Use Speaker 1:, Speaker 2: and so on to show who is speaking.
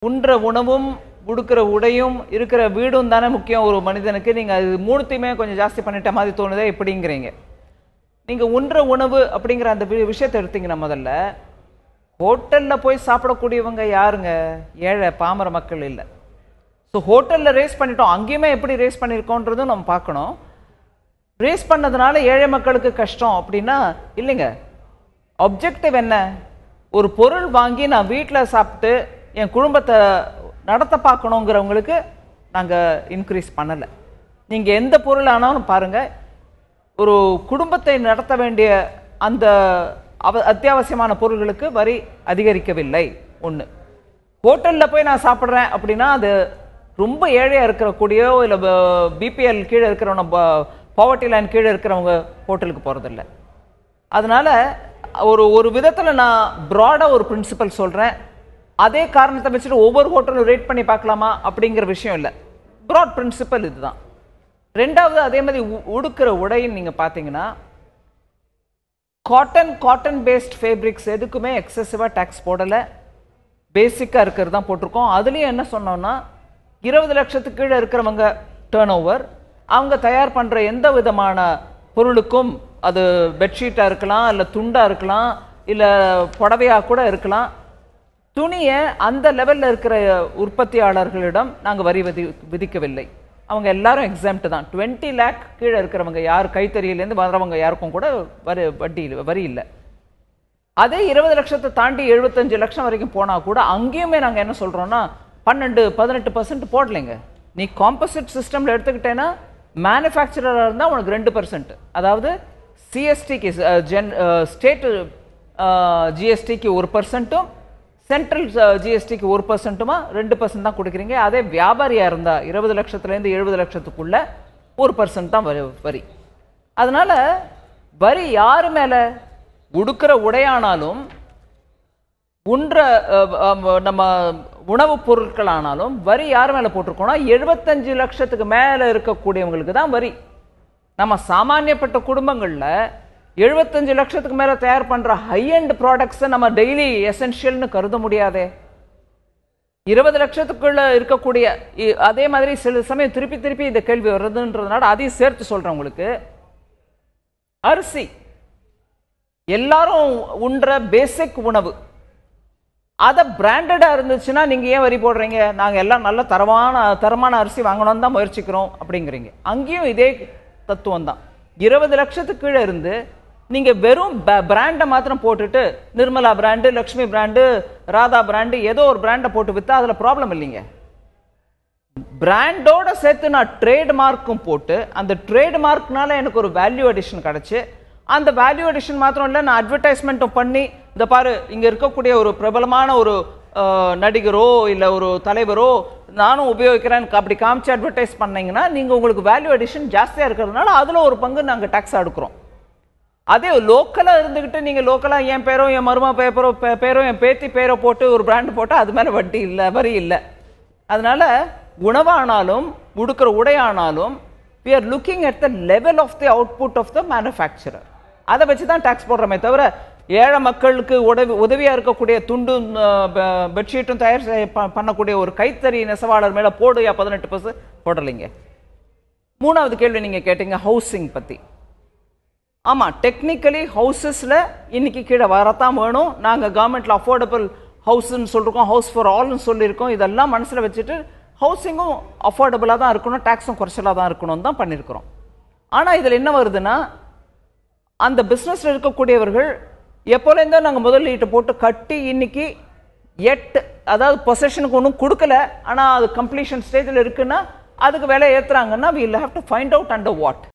Speaker 1: உண்ற உணவும் உடுக்கிற உடையும் இருக்கிற வீடும் தானே முக்கியம். ஒரு மனிதனுக்கு நீங்கள் அது மூணுத்தையுமே கொஞ்சம் ஜாஸ்தி பண்ணிட்ட மாதிரி தோணுதே எப்படிங்கிறீங்க. நீங்கள் உண்ற உணவு அப்படிங்கிற அந்த வி- விஷயத்தை எடுத்தீங்கன்னா முதல்ல ஹோட்டலில் போய் சாப்பிடக்கூடியவங்க யாருங்க? ஏழை பாமர மக்கள் இல்லை. ஸோ ஹோட்டலில் ரேஸ் பண்ணிட்டோம். அங்கேயுமே எப்படி ரேஸ் பண்ணியிருக்கோன்றதும் நம்ம பார்க்கணும். ரேஸ் பண்ணதுனால ஏழை மக்களுக்கு கஷ்டம் அப்படின்னா இல்லைங்க. அப்ஜெக்டிவ் என்ன? ஒரு பொருள் வாங்கி நான் வீட்டில் சாப்பிட்டு என் குடும்பத்தை நடத்த பார்க்கணுங்கிறவங்களுக்கு நாங்கள் இன்க்ரீஸ் பண்ணலை. நீங்கள் எந்த பொருள் ஆனாலும் பாருங்கள் ஒரு குடும்பத்தை நடத்த வேண்டிய அந்த அவ அத்தியாவசியமான பொருள்களுக்கு வரி அதிகரிக்கவில்லை. ஒன்று ஹோட்டலில் போய் நான் சாப்பிட்றேன் அப்படின்னா அது ரொம்ப ஏழையாக இருக்கிறக்கூடியோ இல்லை பிபிஎல் கீழே இருக்கிறவங்க பாவர்ட்டி லைன் கீழே இருக்கிறவங்க ஹோட்டலுக்கு போகிறதில்ல அதனால் ஒரு ஒரு விதத்தில் நான் ப்ராடாக ஒரு பிரின்சிபல் சொல்கிறேன் அதே காரணத்தை வச்சுட்டு ஒவ்வொரு ஹோட்டலும் ரேட் பண்ணி பார்க்கலாமா அப்படிங்கிற விஷயம் இல்லை. ப்ராட் பிரின்சிபல் இதுதான். ரெண்டாவது அதே மாதிரி உ- உடுக்கிற உடைன்னு நீங்கள் பார்த்தீங்கன்னா காட்டன் காட்டன் பேஸ்ட் ஃபேப்ரிக்ஸ் எதுக்குமே எக்ஸசிவாக டேக்ஸ் போடலை. பேசிக்காக இருக்கிறது தான் போட்டிருக்கோம். அதுலேயும் என்ன சொன்னோம்னா இருபது லட்சத்துக்கு கீழே இருக்கிறவங்க டேர்ன் ஓவர் அவங்க தயார் பண்ணுற எந்த விதமான பொருளுக்கும் அது பெட்ஷீட்டாக இருக்கலாம் இல்லை துண்டாக இருக்கலாம் இல்லை புடவையாக கூட இருக்கலாம். துணியை அந்த லெவலில் இருக்கிற உற்பத்தியாளர்களிடம் நாங்கள் வரி விதி விதிக்கவில்லை. அவங்க எல்லாரும் எக்ஸாம்ட் தான். டுவெண்ட்டி லேக் கீழே இருக்கிறவங்க யார் கைத்தறியிலேருந்து வர்றவங்க யாருக்கும் கூட வரி வட்டி இல்லை வரி இல்லை. அதே இருபது லட்சத்தை தாண்டி எழுபத்தஞ்சு லட்சம் வரைக்கும் போனால் கூட அங்கேயுமே நாங்கள் என்ன சொல்கிறோன்னா பன்னெண்டு பதினெட்டு பர்சன்ட் போடலைங்க. நீ காம்போசிட் சிஸ்டமில் எடுத்துக்கிட்டேன்னா மேனுஃபேக்சரராக இருந்தால் உனக்கு ரெண்டு பர்சன்ட் அதாவது சிஎஸ்டிக்கு ஜென் ஸ்டேட்டு ஜிஎஸ்டிக்கு ஒரு பர்சன்ட்டும் சென்ட்ரல் ஜிஎஸ்டிக்கு uh, ஒரு பர்சன்ட்டுமா ரெண்டு பர்சன்ட் தான் கொடுக்குறீங்க. அதே வியாபாரியாக இருந்தால் இருபது லட்சத்துலேருந்து எழுபது லட்சத்துக்குள்ள ஒரு பர்சன்ட் தான் வரி வரி. அதனால் வரி யார் மேலே? உடுக்கிற உடையானாலும் உன்ற நம்ம உணவுப் பொருட்களானாலும் வரி யார் மேலே போட்டிருக்கோம்னா எழுபத்தஞ்சு லட்சத்துக்கு மேலே இருக்கக்கூடியவங்களுக்கு தான் வரி. நம்ம சாமானியப்பட்ட குடும்பங்களில் எழுபத்தஞ்சு லட்சத்துக்கு மேலே தயார் பண்ணுற ஹை அண்ட் ப்ராடக்ட்ஸை நம்ம டெய்லி எசென்ஷியல்னு கருத முடியாதே. இருபது லட்சத்துக்குள்ளே இருக்கக்கூடிய இ- அதே மாதிரி சில சமயம் திருப்பி திருப்பி இந்த கேள்வி வருதுன்றதுனால அதையும் சேர்த்து சொல்கிறேன் உங்களுக்கு. அரிசி. எல்லாரும் உண்ற பேசிக் உணவு. அதை பிராண்டடாக இருந்துச்சுன்னா நீங்கள் ஏன் வரி போடுறீங்க? நாங்கள் எல்லாம் நல்ல தரமான தரமான அரிசி வாங்கணும்னு தான் முயற்சிக்கிறோம் அப்படிங்கிறீங்க. அங்கேயும் இதே தத்துவம் தான். இருபது லட்சத்துக்கு கீழே இருந்து நீங்க வெறும் பிராண்டை மாத்திரம் போட்டுட்டு Nirmala brand Lakshmi brand Radha brand ஏதோ ஒரு பிராண்டை போட்டு வித்தா அதுல ப்ராப்ளம் இல்லைங்க. பிராண்டோட சேர்த்து நான் ட்ரேட் மார்க்கும் போட்டு அந்த ட்ரேட் மார்க்னால எனக்கு ஒரு வேல்யூ அடிஷன் கிடைச்சு அந்த வேல்யூ அடிஷன் மாத்திரம் இல்லை நான் அட்வர்டைஸ்மெண்ட்டும் பண்ணி இந்த பாரு இங்கே இருக்கக்கூடிய ஒரு பிரபலமான ஒரு நடிகரோ இல்லை ஒரு தலைவரோ நானும் உபயோகிக்கிறேன் அப்படி காமிச்சு அட்வர்டைஸ் பண்ணீங்கன்னா நீங்கள் உங்களுக்கு வேல்யூ அடிஷன் ஜாஸ்தியாக இருக்கிறதுனால அதில் ஒரு பங்கு நாங்கள் டேக்ஸ் எடுக்கிறோம். அதே லோக்கலாக இருந்துக்கிட்டு நீங்கள் லோக்கலாக என் பேரோ என் மருமா பேப்பரோ பேரோ என் பேத்தி பேரோ போட்டு ஒரு பிராண்ட் போட்டால் அது மேலே வட்டி இல்லை வரி இல்லை. அதனால் உணவானாலும் உடுக்கிற உடையானாலும் we are looking at the level of the output of the manufacturer அதை வச்சு தான் டேக்ஸ் போடுறோமே தவிர ஏழை மக்களுக்கு உதவி உதவியாக இருக்கக்கூடிய துண்டும் பெ- பெட்ஷீட்டும் தயார் செய்ய- ப- பண்ணக்கூடிய ஒரு கைத்தறி நெசவாளர் மேலே போடுயா பதினெட்டு பர்சன்ட் போடலைங்க. மூணாவது கேள்வி நீங்கள் கேட்டீங்க ஹவுசிங் பற்றி ஆமாம் டெக்னிக்கலி ஹவுசஸில் இன்றைக்கி கீழே வரத்தான் வேணும். நாங்கள் கவர்மெண்டில் அஃபோர்டபுள் ஹவுஸ்ன்னு சொல்லிருக்கோம் ஹவுஸ் ஃபார் ஆல்னு சொல்லியிருக்கோம் இதெல்லாம் மனசில் வச்சுட்டு ஹவுசிங்கும் அஃபோர்டபுளாக தான் இருக்கணும் டேக்ஸும் குறைச்சலாக தான் இருக்கணும் தான் பண்ணியிருக்கிறோம் ஆனால் இதில் என்ன வருதுன்னா அந்த பிஸ்னஸில் இருக்கக்கூடியவர்கள் எப்போலேருந்தோ நாங்கள் முதலீட்டு போட்டு கட்டி இன்றைக்கி எட்டு அதாவது பொசஷனுக்கு ஒன்றும் கொடுக்கல ஆனால் அது கம்ப்ளீஷன் ஸ்டேஜில் இருக்குன்னா அதுக்கு விலை ஏற்றுறாங்கன்னா we'll have to find out under what